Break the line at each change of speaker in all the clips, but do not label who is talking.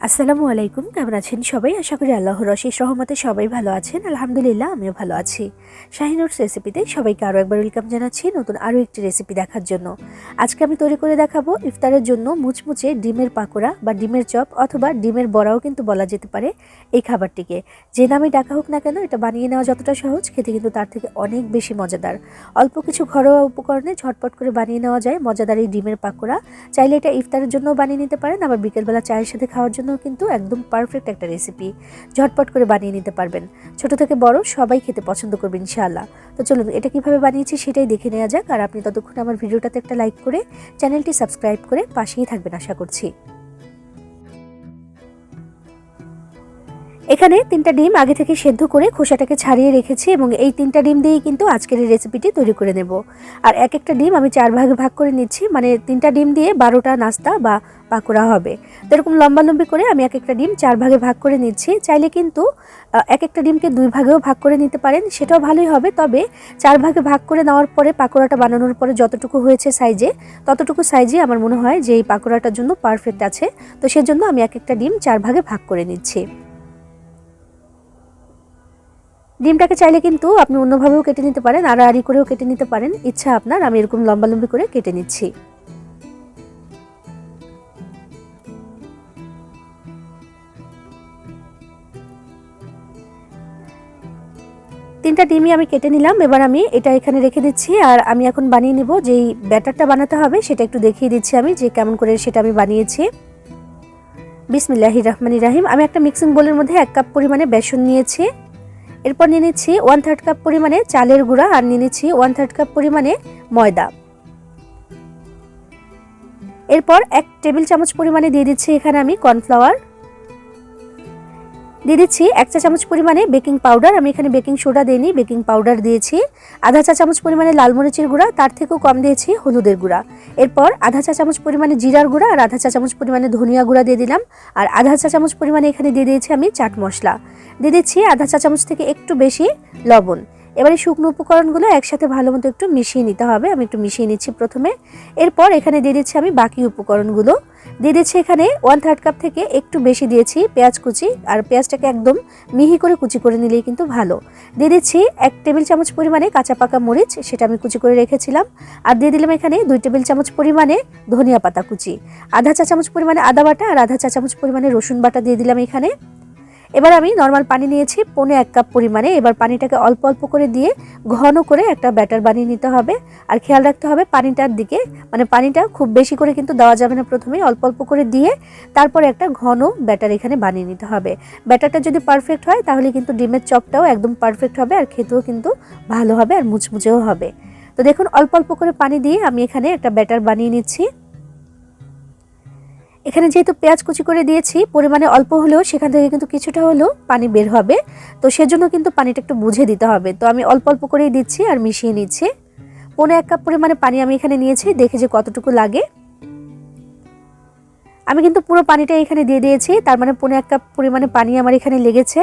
আসসালামু আলাইকুম, কেমন আছেন সবাই? আশা করি আল্লাহর রশিস রহমতে সবাই ভালো আছেন। আলহামদুলিল্লাহ, আমিও ভালো আছি। শাহিনুরস রেসিপিতে সবাইকে আরও একবার ওয়েলকাম জানাচ্ছি নতুন আরও একটি রেসিপি দেখার জন্য। আজকে আমি তৈরি করে দেখাবো ইফতারের জন্য মুচমুচে ডিমের পাকোড়া বা ডিমের চপ অথবা ডিমের বড়াও কিন্তু বলা যেতে পারে এই খাবারটিকে। যে নামে ডাকা হোক না কেন, এটা বানিয়ে নেওয়া যতটা সহজ, খেতে কিন্তু তার থেকে অনেক বেশি মজাদার। অল্প কিছু ঘরোয়া উপকরণে ঝটপট করে বানিয়ে নেওয়া যায় মজাদার এই ডিমের পাকোড়া। চাইলে এটা ইফতারের জন্য বানিয়ে নিতে পারেন, আবার বিকেলবেলা চায়ের সাথে খাওয়ার জন্য কিন্তু একদম পারফেক্ট একটা রেসিপি ঝটপট করে বানিয়ে নিতে পারবেন। ছোট থেকে বড় সবাই খেতে পছন্দ করবেন ইনশাআল্লাহ। তো চলুন, এটা কীভাবে বানিয়েছি সেটাই দেখে নেওয়া যাক। আর আপনি ততক্ষণ আমার ভিডিওটাতে একটা লাইক করে চ্যানেলটি সাবস্ক্রাইব করে পাশেই থাকবেন, আশা করছি। এখানে তিনটা ডিম আগে থেকে সেদ্ধ করে খোসাটাকে ছাড়িয়ে রেখেছি এবং এই তিনটা ডিম দিয়েই কিন্তু আজকের এই রেসিপিটি তৈরি করে নেব। আর এক একটা ডিম আমি চার ভাগে ভাগ করে নিচ্ছি মানে তিনটা ডিম দিয়ে বারোটা নাস্তা বা পাকোড়া হবে। তো এরকম লম্বালম্বি করে আমি এক একটা ডিম চার ভাগে ভাগ করে নিচ্ছি। চাইলে কিন্তু এক একটা ডিমকে দুই ভাগেও ভাগ করে নিতে পারেন, সেটাও ভালোই হবে। তবে চার ভাগে ভাগ করে নেওয়ার পরে পাকোড়াটা বানানোর পরে যতটুকু হয়েছে সাইজে, ততটুকু সাইজে আমার মনে হয় যে এই পাকোড়াটার জন্য পারফেক্ট আছে। তো সেজন্য আমি এক একটা ডিম চার ভাগে ভাগ করে নিচ্ছি। ডিমটাকে চাইলে কিন্তু আপনি অন্যভাবেও কেটে নিতে পারেন আর আড়ি করেও কেটে নিতে পারেন। ইচ্ছা আপনার, আমি এরকম লম্বালম্বি করে কেটে নিচ্ছি। তিনটা ডিমই আমি কেটে নিলাম, এবার আমি এটা এখানে রেখে দিচ্ছি, আর আমি এখন বানিয়ে নিব যেই ব্যাটারটা বানাতে হবে, সেটা একটু দেখিয়ে দিচ্ছি আমি যে কেমন করে সেটা আমি বানিয়েছি। বিসমিল্লাহির রহমানির রাহিম, আমি একটা মিক্সিং বোলের মধ্যে এক কাপ পরিমাণে বেসন নিয়েছি। এরপর নিয়ে নিচ্ছি ওয়ান থার্ড কাপ পরিমাণে চালের গুঁড়া আর নিয়ে নিচ্ছি ওয়ান থার্ড কাপ পরিমাণে ময়দা। এরপর এক টেবিল চামচ পরিমাণে দিয়ে দিচ্ছি এখানে আমি কর্নফ্লাওয়ার দিয়ে দিচ্ছি এক চা চামচ পরিমাণে বেকিং পাউডার। আমি এখানে বেকিং সোডা দিইনি, বেকিং পাউডার দিয়েছি। আধা চা চামচ পরিমাণে লাল মরিচের গুঁড়া, তার থেকেও কম দিয়েছি হলুদের গুঁড়া। এরপর আধা চা চামচ পরিমাণে জিরার গুঁড়া আর আধা চা চামচ পরিমাণে ধনিয়া গুঁড়া দিয়ে দিলাম। আর আধা চা চামচ পরিমাণে এখানে দিয়ে দিয়েছি আমি চাট মশলা। দিয়ে দিচ্ছি আধা চা চামচ থেকে একটু বেশি লবণ। এবারে শুকনো উপকরণগুলো একসাথে ভালো মতো একটু মিশিয়ে নিতে হবে। আমি একটু মিশিয়ে নিচ্ছি প্রথমে। এরপর এখানে দিয়ে দিচ্ছি আমি বাকি উপকরণগুলো। দিয়ে দিচ্ছি এখানে ওয়ান থার্ড কাপ থেকে একটু বেশি দিয়েছি পেঁয়াজ কুচি। আর পেঁয়াজটাকে একদম মিহি করে কুচি করে নিলেই কিন্তু ভালো। দিয়ে দিচ্ছি এক টেবিল চামচ পরিমাণে কাঁচা পাকা মরিচ, সেটা আমি কুচি করে রেখেছিলাম। আর দিয়ে দিলাম এখানে দুই টেবিল চামচ পরিমাণে ধনিয়া পাতা কুচি। আধা চা চামচ পরিমাণে আদা বাটা আর আধা চা চামচ পরিমাণে রসুন বাটা দিয়ে দিলাম এখানে। এবার আমি নর্মাল পানি নিয়েছি, পনে এক কাপ পরিমাণে। এবার পানিটাকে অল্প অল্প করে দিয়ে ঘন করে একটা ব্যাটার বানিয়ে নিতে হবে। আর খেয়াল রাখতে হবে পানিটার দিকে মানে পানিটা খুব বেশি করে কিন্তু দেওয়া যাবে না প্রথমেই অল্প অল্প করে দিয়ে তারপরে একটা ঘন ব্যাটার এখানে বানিয়ে নিতে হবে। ব্যাটারটা যদি পারফেক্ট হয়, তাহলে কিন্তু ডিমের চপটাও একদম পারফেক্ট হবে আর খেতেও কিন্তু ভালো হবে আর মুচমুচেও হবে। তো দেখুন, অল্প অল্প করে পানি দিয়ে আমি এখানে একটা ব্যাটার বানিয়ে নিচ্ছি। এখানে যেহেতু পেঁয়াজ কুচি করে দিয়েছি, পরিমাণে অল্প হলেও সেখান থেকে কিন্তু কিছুটা হলেও পানি বের হবে। তো সেজন্য কিন্তু পানিটা একটু বুঝে দিতে হবে। তো আমি অল্প অল্প করেই দিচ্ছি আর মিশিয়ে নিচ্ছি। পনে এক কাপ পরিমাণে পানি আমি এখানে নিয়েছি, দেখে যে কতটুকু লাগে। আমি কিন্তু পুরো পানিটা এখানে দিয়ে দিয়েছি, তার মানে পনে এক কাপ পরিমাণে পানি আমার এখানে লেগেছে।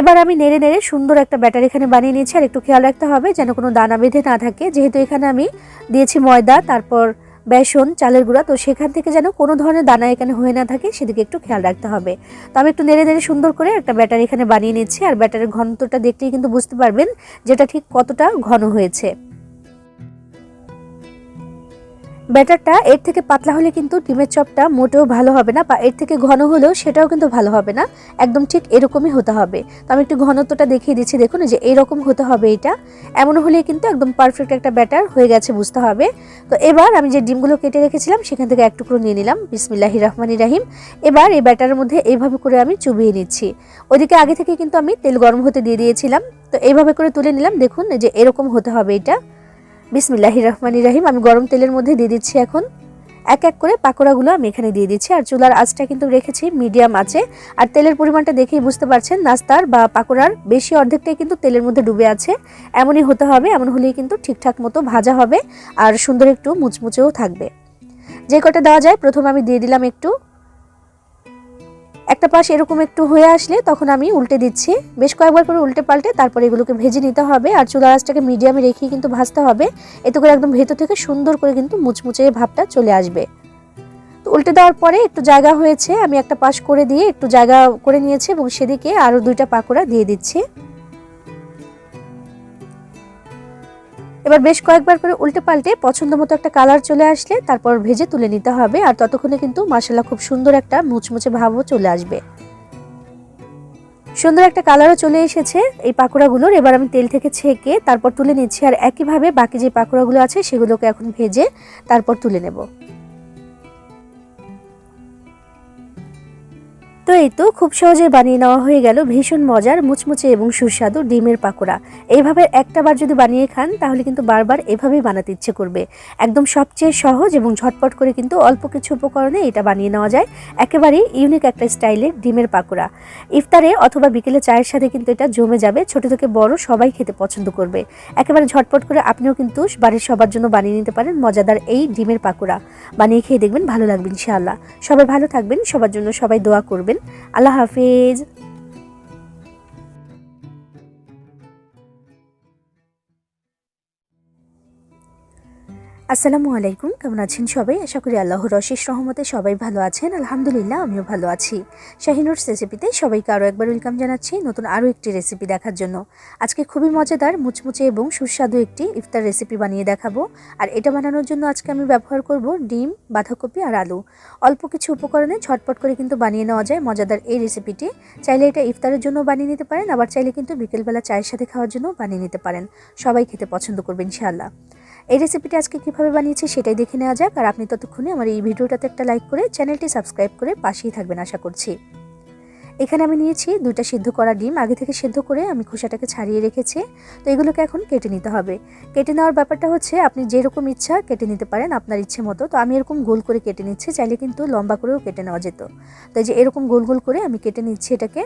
এবার আমি নেড়ে নেড়ে সুন্দর একটা ব্যাটার এখানে বানিয়ে নিয়েছি, আর একটু খেয়াল রাখতে হবে যেন কোনো দানা বেঁধে না থাকে। যেহেতু এখানে আমি দিয়েছি ময়দা, তারপর বেসন, চালের গুঁড়া, তো সেখান থেকে যেন কোনো ধরনের দানা এখানে হয়ে না থাকে, সেদিকে একটু খেয়াল রাখতে হবে। তো আমি একটু নেড়ে নেড়ে সুন্দর করে একটা ব্যাটার এখানে বানিয়ে নিচ্ছি, আর ব্যাটারের ঘনত্বটা দেখতেই কিন্তু বুঝতে পারবেন যেটা ঠিক কতটা ঘন হয়েছে। ব্যাটারটা এর থেকে পাতলা হলে কিন্তু ডিমের চপটা মোটেও ভালো হবে না বা এর থেকে ঘন হলেও সেটাও কিন্তু ভালো হবে না। একদম ঠিক এরকমই হতে হবে। তো আমি একটু ঘনত্বটা দেখিয়ে দিচ্ছি, দেখুন যে এরকম হতে হবে এটা। এমন হলে কিন্তু একদম পারফেক্ট একটা ব্যাটার হয়ে গেছে বুঝতে হবে। তো এবার আমি যে ডিমগুলো কেটে রেখেছিলাম, সেখান থেকে এক নিয়ে নিলাম। বিসমিল্লাহি রহমানি রাহিম। এবার এই ব্যাটারের মধ্যে এইভাবে করে আমি চুবিয়ে নিচ্ছি। ওদিকে আগে থেকে কিন্তু আমি তেল গরম হতে দিয়ে দিয়েছিলাম। তো এইভাবে করে তুলে নিলাম, দেখুন যে এরকম হতে হবে এটা। বিসমিল্লাহি রহমানি রাহিম আমি গরম তেলের মধ্যে দিয়ে দিচ্ছি এখন। এক এক করে পাকোড়াগুলো আমি এখানে দিয়ে দিচ্ছি। আর চুলার আঁচটা কিন্তু রেখেছি মিডিয়াম আছে আর তেলের পরিমাণটা দেখেই বুঝতে পারছেন, নাস্তার বা পাকোড়ার বেশি অর্ধেকটাই কিন্তু তেলের মধ্যে ডুবে আছে। এমনই হতে হবে, এমন হলেই কিন্তু ঠিকঠাক মতো ভাজা হবে। আর সুন্দর একটু মুচমুচেও থাকবে। যে কটা দেওয়া যায়, প্রথমে আমি দিয়ে দিলাম একটু একটা পাশ এরকম একটু হয়ে আসলে তখন আমি উল্টে দিচ্ছি। বেশ কয়েকবার করে উল্টে পাল্টে তারপরে এগুলোকে ভেজে নিতে হবে আর চুলা আঁচটাকে মিডিয়ামে রেখেই কিন্তু ভাজতে হবে। এতে করে একদম ভেতর থেকে সুন্দর করে কিন্তু মুচমুচে ভাবটা চলে আসবে। তো উল্টে দেওয়ার পরে একটু জায়গা হয়েছে, আমি একটা পাশ করে দিয়ে একটু জায়গা করে নিয়েছি এবং সেদিকে আরও দুইটা পাকোড়া দিয়ে দিচ্ছি। এবার বেশ কয়েকবার করে উল্টে পাল্টে পছন্দ মতো একটা কালার চলে আসলে তারপর ভেজে তুলে নিতে হবে। আর ততক্ষণে কিন্তু মশলা খুব সুন্দর একটা মুচমুচে ভাবও চলে আসবে। সুন্দর একটা কালারও চলে এসেছে এই পাকোড়াগুলোর। এবার আমি তেল থেকে ছেঁকে তারপর তুলে নিচ্ছি। আর একইভাবে বাকি যে পাকোড়াগুলো আছে সেগুলোকে এখন ভেজে তারপর তুলে নেব। তো এই তো খুব সহজে বানিয়ে নেওয়া হয়ে গেল ভীষণ মজার, মুচমুচে এবং সুস্বাদু ডিমের পাকোড়া। এইভাবে একটা বার যদি বানিয়ে খান, তাহলে কিন্তু বারবার এভাবেই বানাতে ইচ্ছে করবে। একদম সবচেয়ে সহজ এবং ঝটপট করে কিন্তু অল্প কিছু উপকরণে এটা বানিয়ে নেওয়া যায়। একেবারেই ইউনিক একটা স্টাইলের ডিমের পাকোড়া। ইফতারে অথবা বিকেলে চায়ের সাথে কিন্তু এটা জমে যাবে, ছোট থেকে বড় সবাই খেতে পছন্দ করবে। একেবারে ঝটপট করে আপনিও কিন্তু বাড়ির সবার জন্য বানিয়ে নিতে পারেন মজাদার এই ডিমের পাকোড়া। বানিয়ে খেয়ে দেখবেন ভালো লাগবে ইনশাআল্লাহ। সবাই ভালো থাকবেন, সবার জন্য সবাই দোয়া করবেন। আল্লাহ হাফিজ। আসসালামু আলাইকুম, কেমন আছেন সবাই? আশা করি আল্লাহর অশেষ রহমতে সবাই ভালো আছেন। আলহামদুলিল্লাহ, আমিও ভালো আছি। শাহিনুরস রেসিপিতে সবাইকে আরও একবার ওয়েলকাম জানাচ্ছি নতুন আরও একটি রেসিপি দেখার জন্য। আজকে খুবই মজাদার, মুচমুচে এবং সুস্বাদু একটি ইফতার রেসিপি বানিয়ে দেখাবো। আর এটা বানানোর জন্য আজকে আমি ব্যবহার করব ডিম, বাঁধাকপি আর আলু। অল্প কিছু উপকরণে ঝটপট করে কিন্তু বানিয়ে নেওয়া যায় মজাদার এই রেসিপিটি চাইলে এটা ইফতারের জন্য বানিয়ে নিতে পারেন, আবার চাইলে কিন্তু বিকেলবেলা চায়ের সাথে খাওয়ার জন্য বানিয়ে নিতে পারেন। সবাই খেতে পছন্দ করবেন ইনশাআল্লাহ। এই রেসিপিটা আজকে কীভাবে বানিয়েছি সেটাই দেখে নেওয়া যাক। আর আপনি ততক্ষণে আমার এই ভিডিওটাতে একটা লাইক করে চ্যানেলটি সাবস্ক্রাইব করে পাশেই থাকবেন আশা করছি। এখানে আমি নিয়েছি দুইটা সিদ্ধ করা ডিম। আগে থেকে সিদ্ধ করে আমি খোসাটাকে ছাড়িয়ে রেখেছি। তো এগুলোকে এখন কেটে নিতে হবে। কেটে নেওয়ার ব্যাপারটা হচ্ছে, আপনি যেরকম ইচ্ছা কেটে নিতে পারেন আপনার ইচ্ছে মতো। তো আমি এরকম গোল করে কেটে নিচ্ছি, চাইলে কিন্তু লম্বা করেও কেটে নেওয়া যেত। তাই যে এরকম গোল গোল করে আমি কেটে নিচ্ছি এটাকে।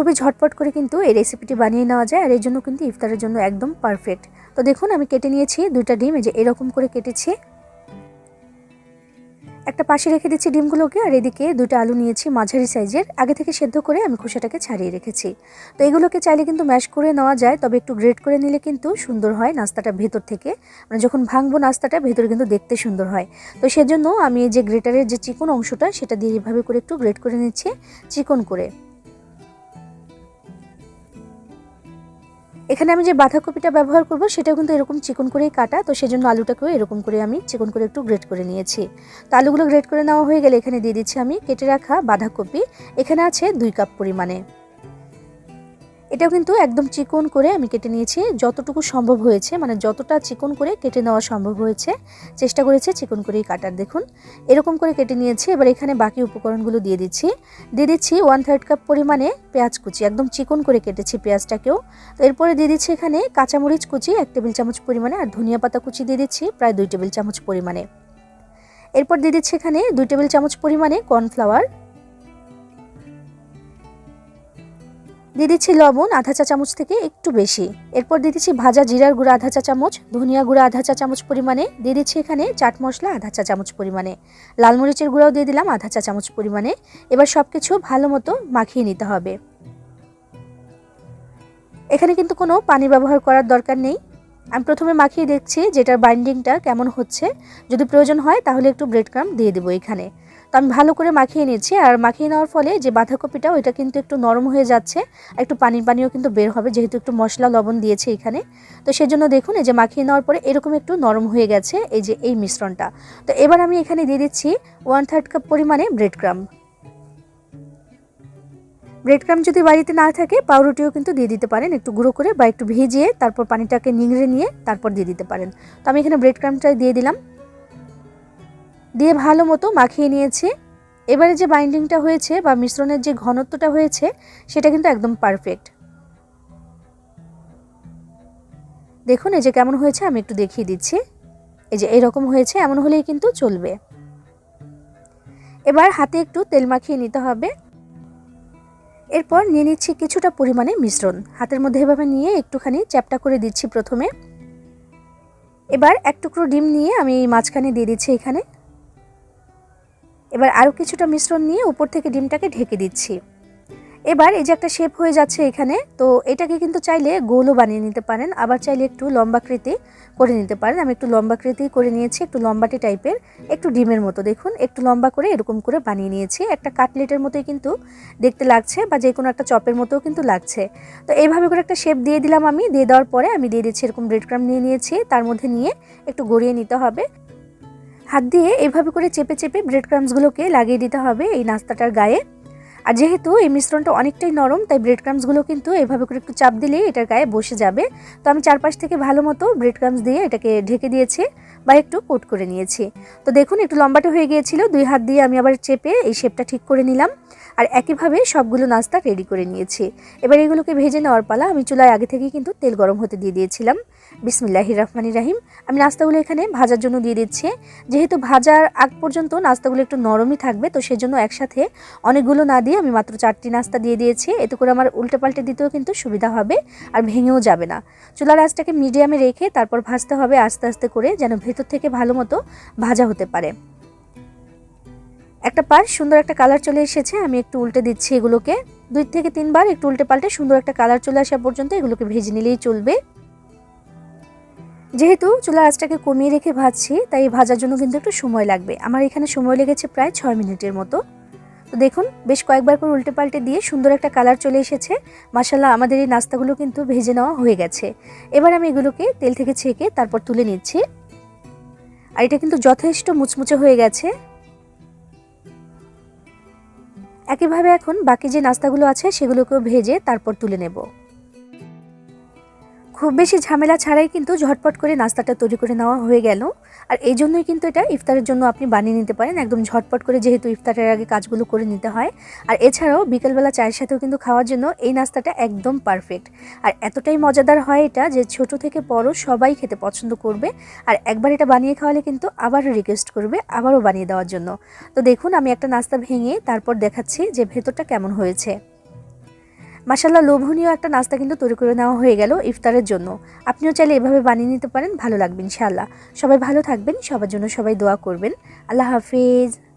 খুবই ঝটপট করে কিন্তু এই রেসিপিটি বানিয়ে নেওয়া যায় আর এর জন্য কিন্তু ইফতারের জন্য একদম পারফেক্ট তো দেখুন, আমি কেটে নিয়েছি দুইটা ডিম, এই যে এরকম করে কেটেছি। একটা পাশে রেখে দিচ্ছি ডিমগুলোকে আর এদিকে দুটো আলু নিয়েছি মাঝারি সাইজের। আগে থেকে সেদ্ধ করে আমি খোসাটাকে ছাড়িয়ে রেখেছি। তো এগুলোকে চাইলে কিন্তু ম্যাশ করে নেওয়া যায়, তবে একটু গ্রেট করে নিলে কিন্তু সুন্দর হয় নাস্তাটা ভেতর থেকে। মানে যখন ভাঙবো নাস্তাটা, ভেতরে কিন্তু দেখতে সুন্দর হয়। তো সেজন্য আমি যে গ্রেটারের যে চিকন অংশটা, সেটা দিয়ে এভাবে করে একটু গ্রেট করে নিচ্ছি, চিকন করে। এখানে আমি যে বাঁধাকপিটা ব্যবহার করব, সেটাও কিন্তু এরকম চিকন করেই কাটা। তো সেজন্য আলুটাকেও এরকম করে আমি চিকন করে একটু গ্রেট করে নিয়েছি। তো আলুগুলো গ্রেট করে নেওয়া হয়ে গেলে এখানে দিয়ে দিচ্ছি আমি কেটে রাখা বাঁধাকপি। এখানে আছে দুই কাপ পরিমাণে। এটাও কিন্তু একদম চিকন করে আমি কেটে নিয়েছি। যতটুকু সম্ভব হয়েছে মানে যতটা চিকন করে কেটে নেওয়া সম্ভব হয়েছে, চেষ্টা করেছে চিকন করেই কাটার। দেখুন, এরকম করে কেটে নিয়েছি। এবার এখানে বাকি উপকরণগুলো দিয়ে দিচ্ছি। দিয়ে দিচ্ছি ওয়ান থার্ড কাপ পরিমাণে পেঁয়াজ কুচি। একদম চিকন করে কেটেছি পেঁয়াজটাকেও। তো এরপরে দিয়ে দিচ্ছি এখানে কাঁচামরিচ কুচি, এক টেবিল চামচ পরিমাণে, আর ধনিয়া পাতা কুচি দিয়ে দিচ্ছি প্রায় দুই টেবিল চামচ পরিমাণে। এরপর দিয়ে দিচ্ছি এখানে দুই টেবিল চামচ পরিমাণে কর্নফ্লাওয়ার দিয়ে দিচ্ছি লবণ, আধা চা চামচ থেকে একটু বেশি। এরপর দিয়ে দিচ্ছি ভাজা জিরার গুঁড়া আধা চা চামচ, ধনিয়া গুঁড়া আধা চা চামচ পরিমাণে। দিয়ে দিচ্ছি এখানে চাট মশলা আধা চা চামচ পরিমাণে। লাল মরিচের গুঁড়াও দিয়ে দিলাম আধা চা চামচ পরিমাণে। এবার সব কিছু ভালো মতো মাখিয়ে নিতে হবে। এখানে কিন্তু কোনো পানি ব্যবহার করার দরকার নেই। আমি প্রথমে মাখিয়ে দেখছি যেটার বাইন্ডিংটা কেমন হচ্ছে। যদি প্রয়োজন হয় তাহলে একটু ব্রেড ক্রাম দিয়ে দেবো এখানে। তো আমি ভালো করে মাখিয়ে নিচ্ছি। আর মাখিয়ে নেওয়ার ফলে যে বাঁধাকপিটা, ওইটা কিন্তু একটু নরম হয়ে যাচ্ছে। একটু পানি পানিও কিন্তু বের হবে, যেহেতু একটু মশলা লবণ দিয়েছে এখানে। তো সেজন্য দেখুন, এই যে মাখিয়ে নেওয়ার পরে এরকম একটু নরম হয়ে গেছে এই যে এই মিশ্রণটা। তো এবার আমি এখানে দিয়ে দিচ্ছি ওয়ান থার্ড কাপ পরিমাণে ব্রেড ক্রাম ব্রেড ক্রাম যদি বাড়িতে না থাকে, পাউরুটিও কিন্তু দিয়ে দিতে পারেন। একটু গুঁড়ো করে বা একটু ভিজিয়ে তারপর পানিটাকে নিংড়ে নিয়ে তারপর দিয়ে দিতে পারেন। তো আমি এখানে ব্রেড ক্রামটাই দিয়ে দিলাম। দিয়ে ভালো মতো মাখিয়ে নিয়েছি। এবারে যে বাইন্ডিংটা হয়েছে বা মিশ্রণের যে ঘনত্বটা হয়েছে, সেটা কিন্তু একদম পারফেক্ট দেখুন, এই যে কেমন হয়েছে আমি একটু দেখিয়ে দিচ্ছি। এই যে এরকম হয়েছে, এমন হলেই কিন্তু চলবে। এবার হাতে একটু তেল মাখিয়ে নিতে হবে। এরপর নিয়ে নিচ্ছি কিছুটা পরিমাণে মিশ্রণ। হাতের মধ্যে এভাবে নিয়ে একটুখানি চ্যাপটা করে দিচ্ছি প্রথমে। এবার এক টুকরো ডিম নিয়ে আমি মাঝখানে দিয়ে দিচ্ছি এখানে। এবার আরও কিছুটা মিশ্রণ নিয়ে উপর থেকে ডিমটাকে ঢেকে দিচ্ছি। এবার এই যে একটা শেপ হয়ে যাচ্ছে এখানে, তো এটাকে কিন্তু চাইলে গোলও বানিয়ে নিতে পারেন। আবার চাইলে একটু লম্বাকৃতি করে নিতে পারেন। আমি একটু লম্বাকৃতি করে নিয়েছি, একটু লম্বাটে টাইপের, একটু ডিমের মতো। দেখুন, একটু লম্বা করে এরকম করে বানিয়ে নিয়েছি। একটা কাটলেটের মতোই কিন্তু দেখতে লাগছে বা যে কোনো একটা চপের মতোও কিন্তু লাগছে। তো এইভাবে করে একটা শেপ দিয়ে দিলাম আমি। দিয়ে দেওয়ার পরে আমি দিয়ে দিচ্ছি এরকম ব্রেড ক্রাম নিয়ে নিয়েছি। তার মধ্যে নিয়ে একটু গড়িয়ে নিতে হবে। হাত দিয়ে এইভাবে করে চেপে চেপে ব্রেড ক্রামসগুলোকে লাগিয়ে দিতে হবে এই নাস্তাটার গায়ে। আর যেহেতু এই মিশ্রণটা অনেকটাই নরম, তাই ব্রেড ক্রামসগুলো কিন্তু এভাবে করে একটু চাপ দিলেই এটার গায়ে বসে যাবে। তো আমি চারপাশ থেকে ভালো মতো ব্রেড ক্রামস দিয়ে এটাকে ঢেকে দিয়েছি বা একটু কোট করে নিয়েছি। তো দেখুন, একটু লম্বাটা হয়ে গিয়েছিল, দুই হাত দিয়ে আমি আবার চেপে এই শেপটা ঠিক করে নিলাম। আর একইভাবে সবগুলো নাস্তা রেডি করে নিয়েছি। এবার এগুলোকে ভেজে নেওয়ার পালা আমি চুলায় আগে থেকেই কিন্তু তেল গরম হতে দিয়ে দিয়েছিলাম। বিসমিল্লাহির রহমানির রাহিম। আমি নাস্তাগুলো এখানে ভাজার জন্য দিয়ে দিচ্ছি। যেহেতু ভাজার আগ পর্যন্ত নাস্তাগুলো একটু নরমই থাকবে, তো সেজন্য একসাথে অনেকগুলো না দিয়ে আমি মাত্র চারটি নাস্তা দিয়ে দিয়েছি। এতে করে আমার উল্টে পাল্টে দিতেও কিন্তু সুবিধা হবে আর ভেঙেও যাবে না। চুলার আঁচটাকে মিডিয়ামে রেখে তারপর ভাজতে হবে আস্তে আস্তে করে, যেন ভেতর থেকে ভালো মতো ভাজা হতে পারে। একটা পার সুন্দর একটা কালার চলে এসেছে, আমি একটু উল্টে দিচ্ছি এগুলোকে। দুই থেকে তিনবার একটু উল্টে পাল্টে সুন্দর একটা কালার চলে আসা পর্যন্ত এগুলোকে ভেজে নিলেই চলবে। যেহেতু চুলার আঁচটাকে কমিয়ে রেখে ভাজছি, তাই ভাজার জন্য কিন্তু একটু সময় লাগবে। আমার এখানে সময় লেগেছে প্রায় ছয় মিনিটের মতো। তো দেখুন, বেশ কয়েকবার করে উল্টে পাল্টে দিয়ে সুন্দর একটা কালার চলে এসেছে। মাসাল্লাহ আমাদের এই নাস্তাগুলো কিন্তু ভেজে নেওয়া হয়ে গেছে। এবার আমি এগুলোকে তেল থেকে ছেঁকে তারপর তুলে নিচ্ছি। আর এটা কিন্তু যথেষ্ট মুচমুচে হয়ে গেছে। একইভাবে এখন বাকি যে নাস্তাগুলো আছে, সেগুলোকেও ভেজে তারপর তুলে নেব। খুব বেশি ঝামেলা ছাড়াই কিন্তু ঝটপট করে নাস্তাটা তৈরি করে নেওয়া হয়ে গেল। আর এই জন্যই কিন্তু এটা ইফতারের জন্য আপনি বানিয়ে নিতে পারেন। একদম ঝটপট করে যেহেতু ইফতারের আগে কাজগুলো করে নিতে হয়। আর এছাড়াও বিকেলবেলা চায়ের সাথেও কিন্তু খাওয়ার জন্য এই নাস্তাটা একদম পারফেক্ট আর এতটাই মজাদার হয় এটা যে ছোট থেকে বড় সবাই খেতে পছন্দ করবে। আর একবার এটা বানিয়ে খাওয়ালে কিন্তু আবারও রিকোয়েস্ট করবে আবারও বানিয়ে দেওয়ার জন্য। তো দেখুন, আমি একটা নাস্তা ভেঙে তারপর দেখাচ্ছি যে ভেতরটা কেমন হয়েছে। মাসাল্লাহ লোভনীয় একটা নাস্তা কিন্তু তৈরি করে নেওয়া হয়ে গেল ইফতারের জন্য। আপনিও চাইলে এভাবে বানিয়ে নিতে পারেন, ভালো লাগবে ইনশাআল্লাহ। সবাই ভালো থাকবেন, সবার জন্য সবাই দোয়া করবেন। আল্লাহ হাফিজ।